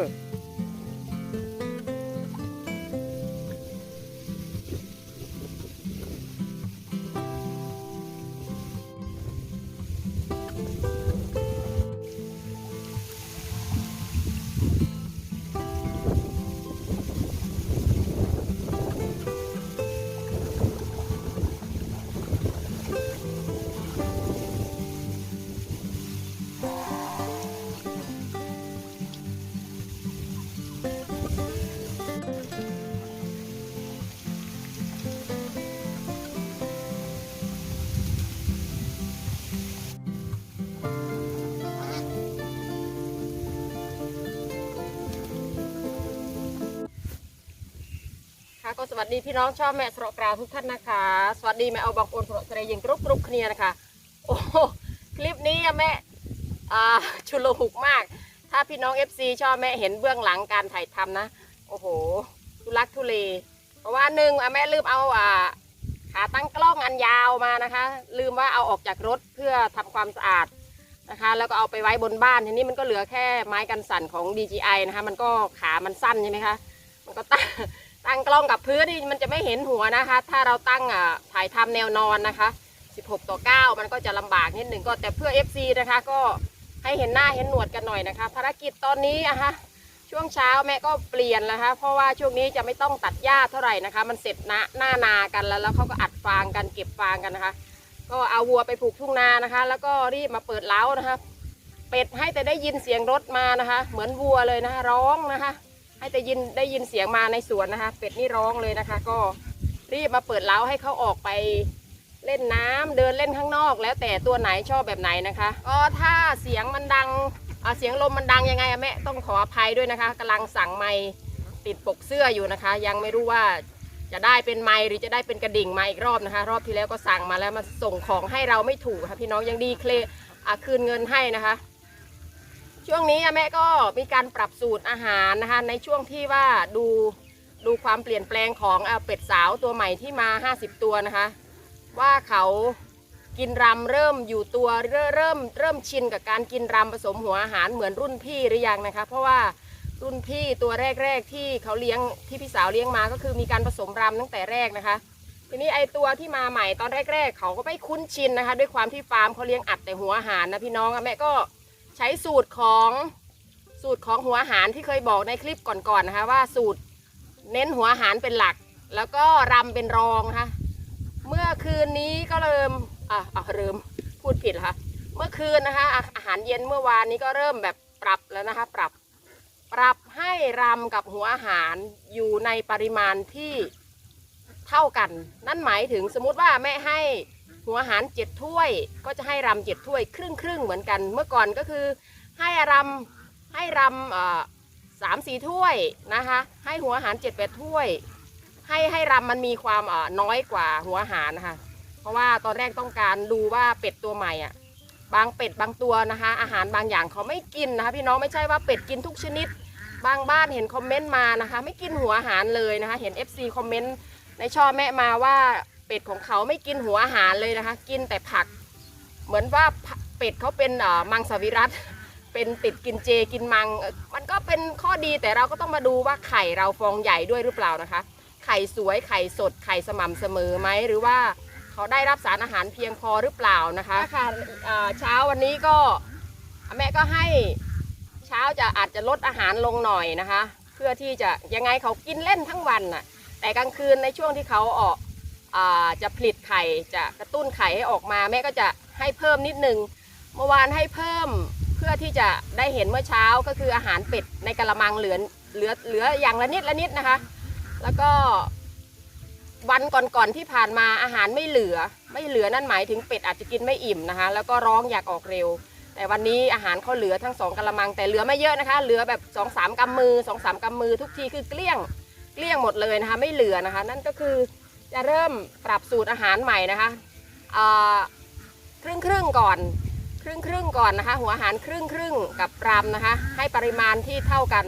둘 ก็สวัสดีพี่น้องชอบแม่สระกราวทุกท่านนะคะ สวัสดีแม่เอาบางโอนสระเสรยิงกรุบกรุบเคลียนะคะ โอ้โหคลิปนี้แม่ชุลหุกมาก ถ้าพี่น้อง FC ชอบแม่เห็นเบื้องหลังการถ่ายทำนะ โอ้โหทุลักทุเล เพราะว่าหนึ่งแม่ลืมเอาอ่าขาตั้งกล้องอันยาวมานะคะ ลืมว่าเอาออกจากรถเพื่อทำความสะอาดนะคะ แล้วก็เอาไปไว้บนบ้านทีนี้มันก็เหลือแค่ไม้กันสั่นของ DJI นะคะ มันก็ขามันสั้นใช่ไหมคะ มันก็ตั้ง ตั้งกล้องกับพื้นนี่มันจะไม่เห็นหัวนะคะ ถ้าเราตั้งอะถ่ายทำแนวนอนนะคะ 16 ต่อ 9 มันก็จะลำบากนิดหนึ่งก็แต่เพื่อ FC นะคะ ก็ให้เห็นหน้าเห็นหนวดกันหน่อยนะคะ ภารกิจตอนนี้อะคะช่วงเช้าแม่ก็เปลี่ยนแล้วคะ เพราะว่าช่วงนี้จะไม่ต้องตัดหญ้าเท่าไหร่นะคะ มันเสร็จนะหน้านากันแล้วแล้วเขาก็อัดฟางกันเก็บฟางกันนะคะ ก็เอาวัวไปผูกทุ่งนานะคะ แล้วก็รีบมาเปิดเล้านะคะ เป็ดให้แต่ได้ยินเสียงรถมานะคะ เหมือนวัวเลยนะคะ ร้องนะคะ ให้แต่ยินได้ยินเสียงมาในสวนนะคะ เป็ดนี่ร้องเลยนะคะ ก็รีบมาเปิดเล้าให้เขาออกไปเล่นน้ำเดินเล่นข้างนอก แล้วแต่ตัวไหนชอบแบบไหนนะคะก็ถ้าเสียงมันดังเสียงลมมันดังยังไงอะแม่ต้องขออภัยด้วยนะคะกำลังสั่งไม้ติดปกเสื้ออยู่นะคะ ยังไม่รู้ว่าจะได้เป็นไม้หรือจะได้เป็นกระดิ่งมาอีกรอบนะคะ รอบที่แล้วก็สั่งมาแล้วมาส่งของให้เราไม่ถูกค่ะพี่น้องยังดีเคลอะคืนเงินให้นะคะ ช่วงนี้แม่ก็มีการปรับสูตรอาหารนะคะ ในช่วงที่ว่าดูดูความเปลี่ยนแปลงของเป็ดสาวตัวใหม่ที่มา 50 ตัวนะคะ ว่าเขากินรำเริ่มอยู่ตัวเริ่มเริ่มชินกับการกินรำผสมหัวอาหารเหมือนรุ่นพี่หรือยังนะคะ เพราะว่ารุ่นพี่ตัวแรก ๆ ที่เขาเลี้ยงที่พี่สาวเลี้ยงมาก็คือมีการผสมรำตั้งแต่แรกนะคะ ทีนี้ไอตัวที่มาใหม่ตอนแรก ๆ เขาก็ไม่คุ้นชินนะคะ ด้วยความที่ฟาร์มเขาเลี้ยงอัดแต่หัวอาหารนะพี่น้องแม่ก็ ช้สูตรของสูตรของหัวอาหารที่เคยบอกในคลิปก่อนๆนะคะว่าสูตรเน้นหัวอาหารเป็นหลัก แล้วก็รำเป็นรองนะคะเมื่อคืนนี้ก็เริ่มอะอะเริ่มพูดผิดเหรอคะเมื่อคืนนะคะอาหารเย็นเมื่อวานนี้ก็เริ่มแบบปรับแล้วนะคะปรับ ปรับให้รำกับหัวอาหารอยู่ในปริมาณที่เท่ากัน นั่นหมายถึงสมมุติว่าแม่ให้ หัวอาหารเจ็ดถ้วย ก็จะให้รำเจ็ดถ้วยครึ่งครึ่งเหมือนกัน เมื่อก่อนก็คือให้รำให้รำสามสี่ถ้วยนะคะ ให้หัวอาหารเจ็ดแปดถ้วย ให้ให้รำมันมีความน้อยกว่าหัวอาหารนะคะ เพราะว่าตอนแรกต้องการดูว่าเป็ดตัวใหม่อะบางเป็ดบางตัวนะคะ อาหารบางอย่างเขาไม่กินนะคะพี่น้องไม่ใช่ว่าเป็ดกินทุกชนิด บางบ้านเห็นคอมเมนต์มานะคะ ไม่กินหัวอาหารเลยนะคะ เห็น FC คอมเมนต์ในช่อแม่มาว่า เป็ดของเขาไม่กินหัวอาหารเลยนะคะ กินแต่ผัก เหมือนว่าเป็ดเขาเป็นมังสวิรัตเป็นติดกินเจกินมัง มันก็เป็นข้อดีแต่เราก็ต้องมาดูว่าไข่เราฟองใหญ่ด้วยหรือเปล่านะคะ ไข่สวยไข่สดไข่สม่ำเสมอไหมหรือว่าเขาได้รับสารอาหารเพียงพอหรือเปล่านะคะค่ะเช้าวันนี้ก็แม่ก็ให้เช้าจะอาจจะลดอาหารลงหน่อยนะคะ เพื่อที่จะยังไงเขากินเล่นทั้งวันน่ะแต่กลางคืนในช่วงที่เขาออก จะผลิตไข่จะกระตุ้นไข่ให้ออกมา แม่ก็จะให้เพิ่มนิดนึงเมื่อวานให้เพิ่มเพื่อที่จะได้เห็นเมื่อเช้าก็คืออาหารเป็ดในกระมังเหลือเหลือเหลืออย่างละนิดละนิดนะคะ แล้วก็วันก่อนๆที่ผ่านมาอาหารไม่เหลือ ไม่เหลือนั่นหมายถึงเป็ดอาจจะกินไม่อิ่มนะคะ แล้วก็ร้องอยากออกเร็ว แต่วันนี้อาหารเขาเหลือทั้งสองกระมังแต่เหลือไม่เยอะนะคะ เหลือแบบสองสามกำมือสองสามกำมือทุกทีคือเกลี้ยงเกลี้ยงหมดเลยนะคะ ไม่เหลือนะคะ นั่นก็คือ จะเริ่มปรับสูตรอาหารใหม่นะคะครึ่งครึ่งก่อน ครึ่งครึ่งก่อนนะคะ หัวอาหารครึ่งครึ่งกับรำนะคะ ให้ปริมาณที่เท่ากัน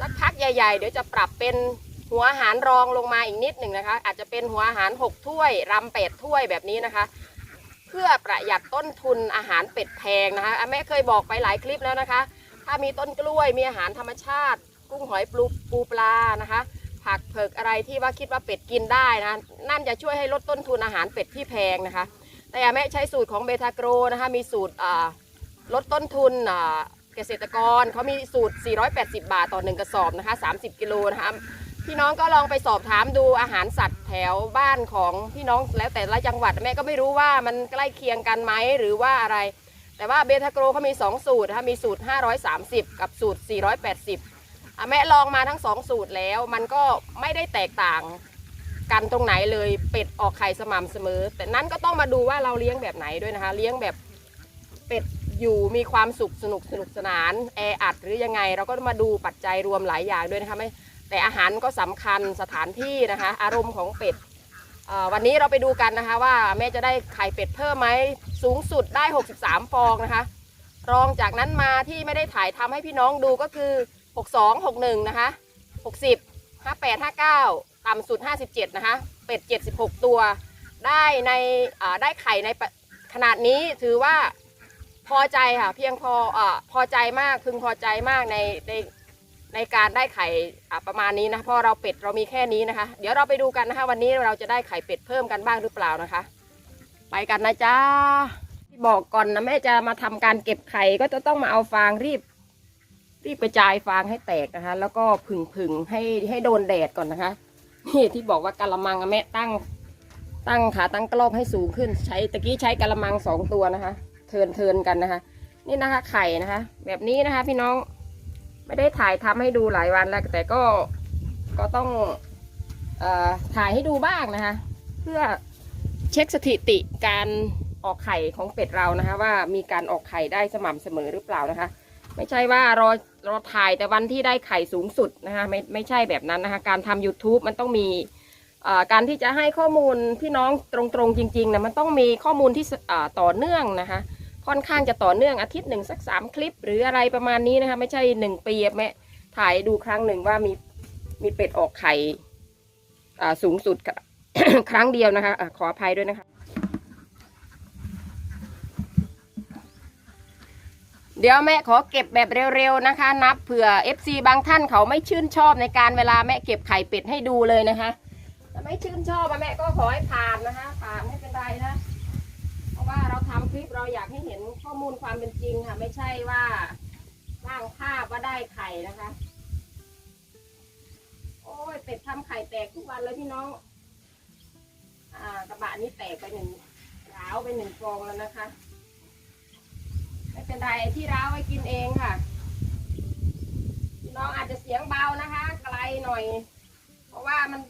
สักพักใหญ่ ๆ เดี๋ยวจะปรับเป็นหัวอาหารรองลงมาอีกนิดหนึ่งนะคะ อาจจะเป็นหัวอาหาร 6 ถ้วยรำเป็ดถ้วยแบบนี้นะคะ เพื่อประหยัดต้นทุนอาหารเป็ดแพงนะคะอะแม่เคยบอกไปหลายคลิปแล้วนะคะ ถ้ามีต้นกล้วยมีอาหารธรรมชาติ กุ้งหอยปลูปูปลานะคะ ผักเผือกอะไรที่ว่าคิดว่าเป็ดกินได้นะ นั่นจะช่วยให้ลดต้นทุนอาหารเป็ดที่แพงนะคะ แต่แม่ใช้สูตรของเบทาโกรนะคะ มีสูตรลดต้นทุนเกษตรกรเขามีสูตร 480 บาทต่อ 1 กระสอบนะคะ 30 กิโลนะคะพี่น้องก็ลองไปสอบถามดูอาหารสัตว์แถวบ้านของพี่น้องแล้วแต่ละจังหวัดแม่ก็ไม่รู้ว่ามันใกล้เคียงกันไหมหรือว่าอะไร แต่ว่าเบทาโกรเขามี 2 สูตรนะคะมีสูตร 530 กับสูตร 480 แม่ลองมาทั้ง2สูตรแล้ว มันก็ไม่ได้แตกต่างกันตรงไหนเลยเป็ดออกไข่สม่ำเสมอ แต่นั้นก็ต้องมาดูว่าเราเลี้ยงแบบไหนด้วยนะคะ เลี้ยงแบบเป็ดอยู่มีความสุขสนุกสนุกสนานแออัดหรือยังไง เราก็มาดูปัจจัยรวมหลายอย่างด้วยนะคะไม่แต่อาหารก็สำคัญสถานที่นะคะ อารมณ์ของเป็ดวันนี้เราไปดูกันนะคะว่าแม่จะได้ไข่เป็ดเพิ่มไหมสูงสุดได้ 63 ฟองนะคะ รองจากนั้นมาที่ไม่ได้ถ่ายทำให้พี่น้องดูก็คือ 62 61 นะคะ 60 58 59 ต่ำสุด 57 นะคะ เป็ด 76 ตัว ได้ในได้ไข่ในขนาดนี้ถือว่าพอใจค่ะ เพียงพออพอใจมากพึงพอใจมากในในในการได้ไข่ประมาณนี้นะเพราะเราเป็ดเรามีแค่นี้นะคะ เดี๋ยวเราไปดูกันนะคะ วันนี้เราจะได้ไข่เป็ดเพิ่มกันบ้างหรือเปล่านะคะ ไปกันนะจ้าที่บอกก่อนนะแม่จะมาทำการเก็บไข่ก็จะต้องมาเอาฟางรีบ รีบกระจายฟางให้แตกนะคะ แล้วก็ผึ่งผึ่งให้ให้โดนแดดก่อนนะคะนี่ที่บอกว่ากะละมังอะแม่ตั้ง ตั้งขาตั้งกรอบให้สูงขึ้น ใช้ตะกี้ใช้กะละมังสองตัวนะคะ เทินเทินกันนะคะ นี่นะคะ ไข่นะคะ แบบนี้นะคะ พี่น้องไม่ได้ถ่ายทำให้ดูหลายวันแล้วแต่ก็ก็ต้องอถ่ายให้ดูบ้างนะคะ เพื่อเช็คสถิติการออกไข่ของเป็ดเรานะคะ ว่ามีการออกไข่ได้สม่ำเสมอหรือเปล่านะคะ ไม่ใช่ว่ารอรอถ่ายแต่วันที่ได้ไข่สูงสุดนะคะไม่ไม่ใช่แบบนั้นนะคะการทำ YouTube มันต้องมีการที่จะให้ข้อมูลพี่น้องตรงๆจริงๆนะมันต้องมีข้อมูลที่ต่อเนื่องนะคะ ค่อนข้างจะต่อเนื่องอาทิตย์หนึ่งสักสามคลิป หรืออะไรประมาณนี้นะคะไม่ใช่หนึ่งปีแม่ถ่ายดูครั้งหนึ่งว่ามีมีเป็ดออกไข่สูงสุดครั้งเดียวนะคะขออภัยด้วยนะคะ เดี๋ยวแม่ขอเก็บแบบเร็วๆนะคะ นับเผื่อ FC บางท่านเขาไม่ชื่นชอบในการเวลาแม่เก็บไข่เป็ดให้ดูเลยนะคะถ้าไม่ชื่นชอบอะแม่ก็ขอให้ผ่านนะคะ ผ่านไม่เป็นไรนะเพราะว่าเราทำคลิปเราอยากให้เห็นข้อมูลความเป็นจริงค่ะ ไม่ใช่ว่าสร้างภาพว่าได้ไข่นะคะ โอ้ยเป็ดทำไข่แตกทุกวันเลยพี่น้อง อ่ากระบะนี้แตกไปหนึ่งร้าวไปหนึ่งฟองแล้วนะคะ ไม่เป็นไรที่ร้าวไว้กินเองค่ะน้องอาจจะเสียงเบานะคะไกลหน่อย เพราะว่ามัน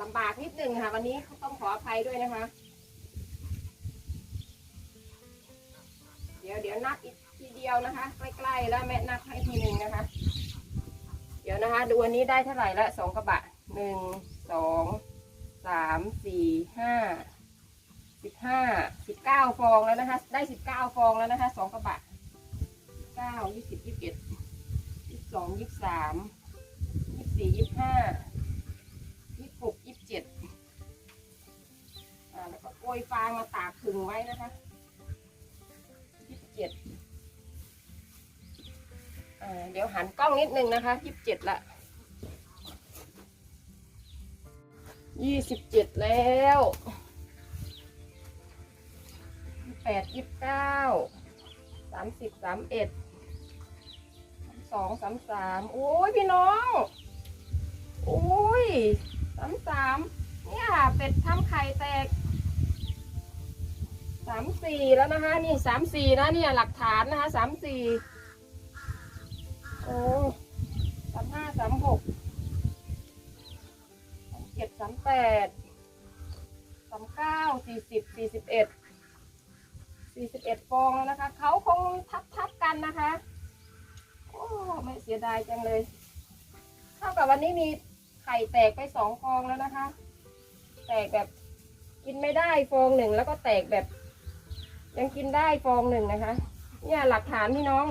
ลำบากนิดนึงค่ะ วันนี้ต้องขออภัยด้วยนะคะ เดี๋ยวเดี๋ยวนับอีกทีเดียวนะคะ ใกล้ๆแล้วแม่นับให้ทีหนึ่งนะคะ เดี๋ยวนะคะ ดูอันนี้ได้เท่าไหร่ละสองกระบะหนึ่งสองสามสี่ห้า สิบห้าสิบเก้าฟองแล้วนะคะ ได้สิบเก้าฟองแล้วนะคะสองกระบะสิบเก้ายี่สิบยี่สิบเอ็ดยี่สิบสองยี่สิบสามยี่สิบสี่ยี่สิบห้ายี่สิบหกยี่สิบเจ็ดอ่าแล้วก็โกยฟางมาตากผึ่งไว้นะคะยี่สิบเจ็ดอ่าเดี๋ยวหันกล้องนิดนึงนะคะยี่สิบเจ็ดละยี่สิบเจ็ดแล้ว แปดยี่สิบเก้าสามสิบสามเอ็ดสองสามสามโอ้ยพี่น้องโอ้ยสามสามเนี่ยค่ะเป็ดทำไข่แตกสามสี่แล้วนะคะนี่สามสี่นะเนี่ยหลักฐานนะคะสามสี่โอ้สามห้าสามหกสามเจ็ดสามแปดสามเก้าสี่สิบสี่สิบเอ็ด สี่สิบเอ็ดฟองแล้วนะคะ เขาคงทับทับกันนะคะ โอ้ไม่เสียดายจังเลย เท่ากับวันนี้มีไข่แตกไปสองฟองแล้วนะคะ แตกแบบกินไม่ได้ฟองหนึ่งแล้วก็แตกแบบ ยังกินได้ฟองหนึ่งนะคะ เนี่ยหลักฐานพี่น้อง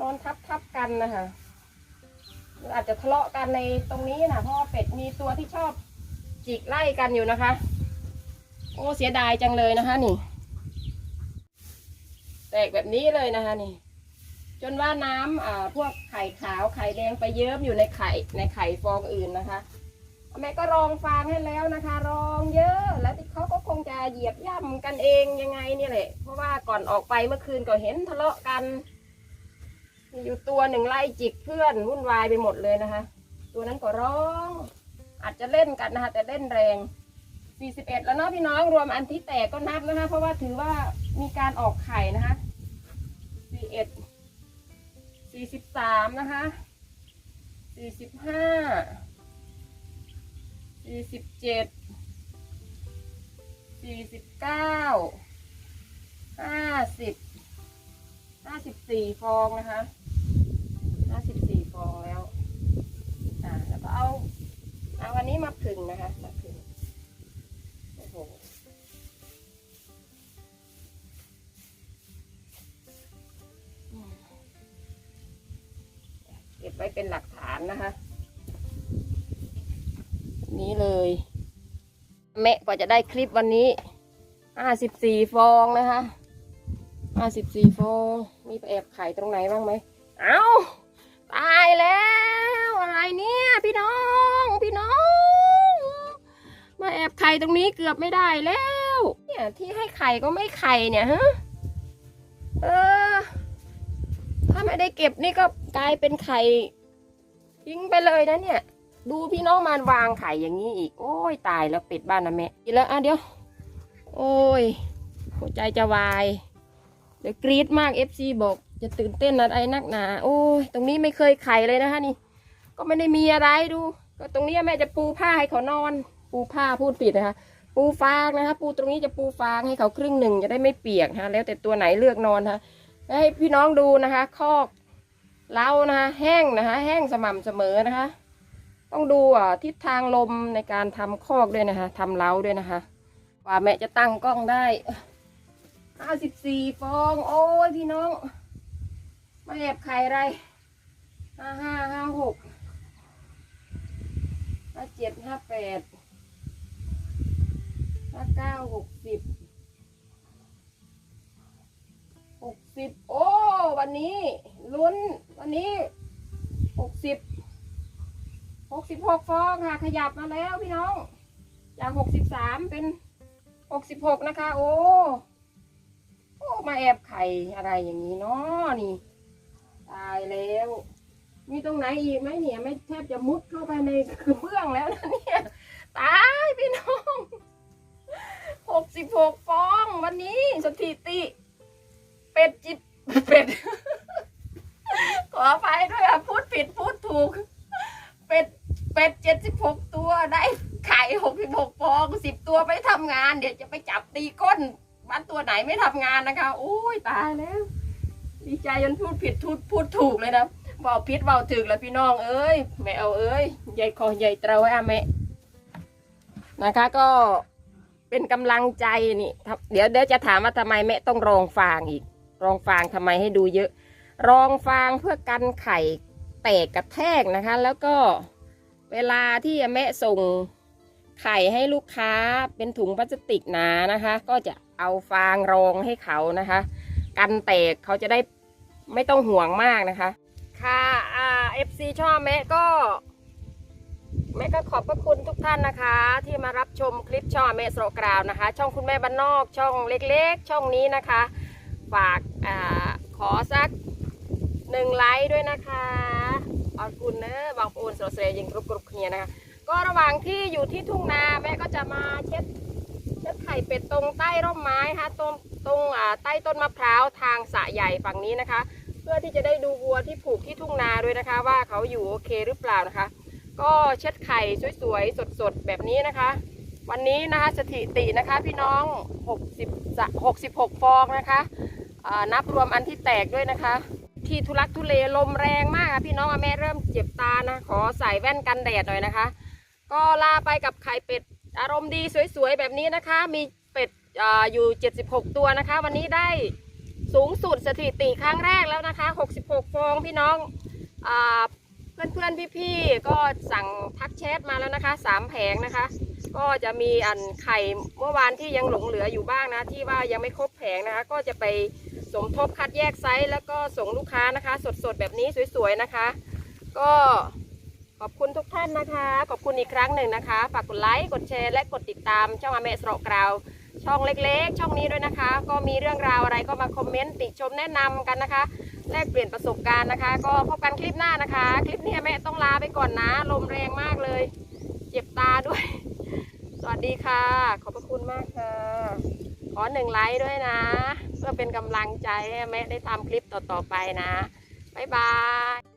นอนทับทับกันนะคะอาจจะทะเลาะกันในตรงนี้นะเพราะว่าเป็ดมีตัวที่ชอบจิกไล่กันอยู่นะคะ โอ้เสียดายจังเลยนะคะนี่ แตกแบบนี้เลยนะคะนี่ จนว่าน้ำอ่าพวกไข่ขาวไข่แดงไปเยิ้มอยู่ในไข่ในไข่ฟองอื่นนะคะแม่ก็รองฟางให้แล้วนะคะ รองเยอะ แล้วที่เขาก็คงจะเหยียบย่ำกันเองยังไงนี่แหละ เพราะว่าก่อนออกไปเมื่อคืนก็เห็นทะเลาะกัน อยู่ตัวหนึ่งไล่จิกเพื่อนวุ่นวายไปหมดเลยนะคะ ตัวนั้นก็ร้อง อาจจะเล่นกันนะคะ แต่เล่นแรง 41 แล้วเนาะพี่น้องรวมอันที่แตกก็นับนะคะ เพราะว่าถือว่ามีการออกไข่นะคะ 41 43 นะคะ 45 47 49 50ห้าสิบสี่ฟองนะคะห้าสิบสี่ฟองแล้วก็เอาเอาวันนี้มาผึ่งนะคะ ไว้เป็นหลักฐานนะคะ นี้เลยแม่กว่าจะได้คลิปวันนี้ห้าสิบสี่ฟองนะคะห้าสิบสี่ฟอง มีแอบไข่ตรงไหนบ้างไหม เอ้า ตายแล้ว อะไรเนี่ยพี่น้อง พี่น้อง มาแอบไข่ตรงนี้เกือบไม่ได้แล้ว เนี่ยที่ให้ไข่ก็ไม่ไข่เนี่ยฮะ เออ ถ้าไม่ได้เก็บนี่ก็กลายเป็นไข่ทิ้งไปเลยนะเนี่ย ดูพี่น้องมันวางไข่อย่างนี้อีก โอ้ยตายแล้วเป็ดบ้านนะแม่แล้วอะเดี๋ยว โอ้ย หัวใจจะวาย เดี๋ยวกรี๊ดมาก FC บอก จะตื่นเต้นอะไรนักหนา โอ้ย ตรงนี้ไม่เคยไข่เลยนะคะนี่ ก็ไม่ได้มีอะไรดู ก็ตรงนี้แม่จะปูผ้าให้เขานอน ปูผ้าพูดผิดนะคะปูฟางนะคะ ปูตรงนี้จะปูฟางให้เขาครึ่งหนึ่งจะได้ไม่เปียกฮะ แล้วแต่ตัวไหนเลือกนอนนะะ ให้พี่น้องดูนะคะคอกเล้านะคะแห้งนะคะ แห้งสม่ำเสมอนะคะ ต้องดูอะทิศทางลมในการทำคอกด้วยนะคะทำเล้าด้วยนะคะกว่าแม่จะตั้งกล้องได้ห้าสิบสี่ฟอง โอ้ยพี่น้องมาแอบไข่อะไรห้าห้าห้าหกห้าเจ็ดห้าแปดห้าเก้าหกสิบ สิบโอ้ วันนี้ลุ้นวันนี้หกสิบหกสิบหกฟองค่ะ ขยับมาแล้วพี่น้อง จากหกสิบสามเป็นหกสิบหกนะคะ โอ้โอ้มาแอบไข่อะไรอย่างนี้เนาะนี่ ตายแล้ว มีตรงไหนอีกไหมเนี่ย ไม่แทบจะมุดเข้าไปในคือเบื้องแล้วนะเนี่ย ตายพี่น้องหกสิบหกฟองวันนี้สถิติ เป็ดจิบเป็ด ขออภัยด้วยอะพูดผิดพูดถูก เป็ดเป็ดเจ็ดสิบหกตัวได้ไข่หกสิบหกฟองสิบตัวไปทำงาน เดี๋ยวจะไปจับตีก้นบ้านตัวไหนไม่ทำงานนะคะโอ้ยตายแล้ว ดีใจจนพูดผิดพูดพูดถูกเลยนะเบาพิษเบาถึกแล้วพี่น้องเอ้ยแม่เอาเอ้ยใหญ่คอใหญ่เตาไว้อะแม่นะคะก็เป็นกำลังใจนี่ เดี๋ยวเดี๋ยวจะถามว่าทำไมแม่ต้องรองฟางอีก รองฟางทำไมให้ดูเยอะ รองฟางเพื่อกันไข่แตกกระแทกนะคะ แล้วก็เวลาที่แม่ส่งไข่ให้ลูกค้าเป็นถุงพลาสติกหนานะคะ ก็จะเอาฟางรองให้เขานะคะ กันแตกเขาจะได้ไม่ต้องห่วงมากนะคะ ค่ะอ่า FC ชอบแม่ก็แม่ก็ขอบพระคุณทุกท่านนะคะ ที่มารับชมคลิปช่องแม่โสกราวนะคะ ช่องคุณแม่บ้านนอกช่องเล็กๆ ช่องนี้นะคะ ฝากอขอสักหนึ่งไลค์ด้วยนะคะขอบคุณเนอะบางปูนสระเสยยิงกรุบกรุบเนี่ยนะคะ ก็ระหว่างที่อยู่ที่ทุ่งนาแม่ก็จะมาเช็ดเช็ดไข่เป็ดตรงใต้ร่มไม้ค่ะตรงตรงใต้ต้นมะพร้าวทางสะใหญ่ฝั่งนี้นะคะ เพื่อที่จะได้ดูวัวที่ผูกที่ทุ่งนาด้วยนะคะ ว่าเขาอยู่โอเคหรือเปล่านะคะ ก็เช็ดไข่สวยๆสดๆแบบนี้นะคะ วันนี้นะคะสถิตินะคะพี่น้อง 60 66 ฟองนะคะ นับรวมอันที่แตกด้วยนะคะ ที่ทุลักทุเลลมแรงมากค่ะพี่น้องอแม่เริ่มเจ็บตานะ ขอใส่แว่นกันแดดหน่อยนะคะ ก็ลาไปกับไข่เป็ดอารมณ์ดีสวยๆแบบนี้นะคะ มีเป็ดออยู่ 76 ตัวนะคะ วันนี้ได้สูงสุดสถิติครั้งแรกแล้วนะคะ 66 ฟองพี่น้องอเพื่อนๆพี่ๆก็สั่งทักแชทมาแล้วนะคะสามแผงนะคะ ก็จะมีอันไข่เมื่อวานที่ยังหลงเหลืออยู่บ้างนะ ที่ว่ายังไม่ครบแผงนะคะ ก็จะไปสมทบคัดแยกไซส์แล้วก็ส่งลูกค้านะคะ สดๆแบบนี้สวยๆนะคะ ก็ขอบคุณทุกท่านนะคะ ขอบคุณอีกครั้งหนึ่งนะคะ ฝากกดไลค์ กดแชร์ และกดติดตามช่องอเมสโรกราว ช่องเล็กๆ ช่องนี้ด้วยนะคะ ก็มีเรื่องราวอะไรก็มาคอมเมนต์ติชมแนะนำกันนะคะ แลกเปลี่ยนประสบการณ์นะคะ ก็พบกันคลิปหน้านะคะ คลิปนี้แม่ต้องลาไปก่อนนะ ลมแรงมากเลย เจ็บตาด้วย สวัสดีค่ะ ขอบพระคุณมากค่ะ ขอหนึ่งไลค์ด้วยนะ เพื่อเป็นกำลังใจให้แม่ได้ทำคลิปต่อๆไปนะ บ๊ายบาย